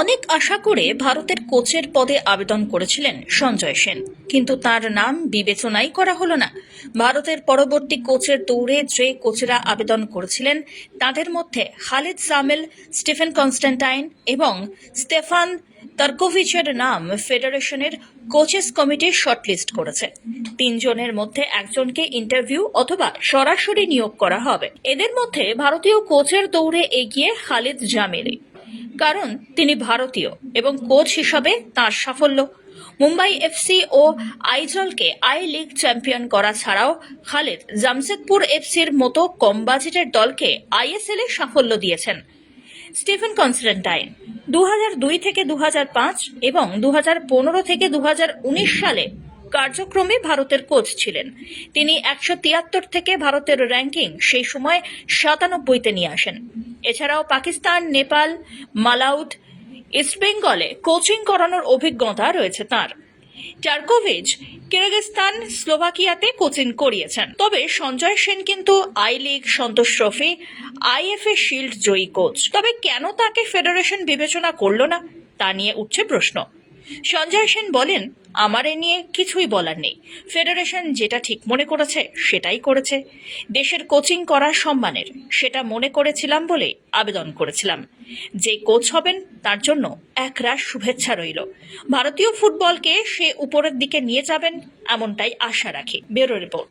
অনেক আশা করে ভারতের কোচের পদে আবেদন করেছিলেন সঞ্জয় সেন। কিন্তু তার নাম বিবেচনাই করা হলো না। ভারতের পরবর্তী কোচের দৌড়ে যে কোচেরা আবেদন করেছিলেন, তাদের মধ্যে খালিদ সামেল, স্টিফেন কনস্ট্যান্টাইন এবং স্টেফান তার্কোভিচের নাম ফেডারেশনের কোচেস কমিটি শর্টলিস্ট করেছে। তিনজনের মধ্যে একজনকে ইন্টারভিউ অথবা সরাসরি নিয়োগ করা হবে। এদের মধ্যে ভারতীয় কোচের দৌড়ে এগিয়ে খালিদ জামিলি। কারণ তিনি ভারতীয় এবং কোচ হিসাবে তার সাফল্য। মুম্বাই এফসি ও আইজলকে আই লিগ চ্যাম্পিয়ন করা ছাড়াও খালেদ জামশেদপুর এফসির মতো কম বাজেটের দলকে আইএসএল এ সাফল্য দিয়েছেন। স্টিফেন কনস্ট্যান্টাইন দু থেকে দু হাজার পাঁচ এবং দু হাজার পনেরো থেকে দু হাজার উনিশ সালে কার্যক্রমে ভারতের কোচ ছিলেন। তিনি একশো তিয়াত্তর থেকে ভারতের র্যাঙ্কিং সেই সময় সাতানব্বইতে নিয়ে আসেন। এছাড়াও পাকিস্তান, নেপাল, মালাউদ ইস্টবেঙ্গলে কোচিং করানোর অভিজ্ঞতা রয়েছে তার। টার্কোভিচ কিরগিস্তান স্লোভাকিয়াতে কোচিং করিয়েছেন। তবে সঞ্জয় সেন কিন্তু I league Santosh trophy IFA shield Joyee coach তবে কেন তাকে ফেডারেশন বিবেচনা করল না, তা নিয়ে উঠছে প্রশ্ন। সঞ্জয় সেন বলেন, আমার এ নিয়ে কিছুই বলার নেই। ফেডারেশন যেটা ঠিক মনে করেছে, সেটাই করেছে। দেশের কোচিং করা সম্মানের, সেটা মনে করেছিলাম বলে আবেদন করেছিলাম। যে কোচ হবেন, তার জন্য একরাশ শুভেচ্ছা রইল। ভারতীয় ফুটবলকে সে উপরের দিকে নিয়ে যাবেন, এমনটাই আশা রাখি। Bureau report.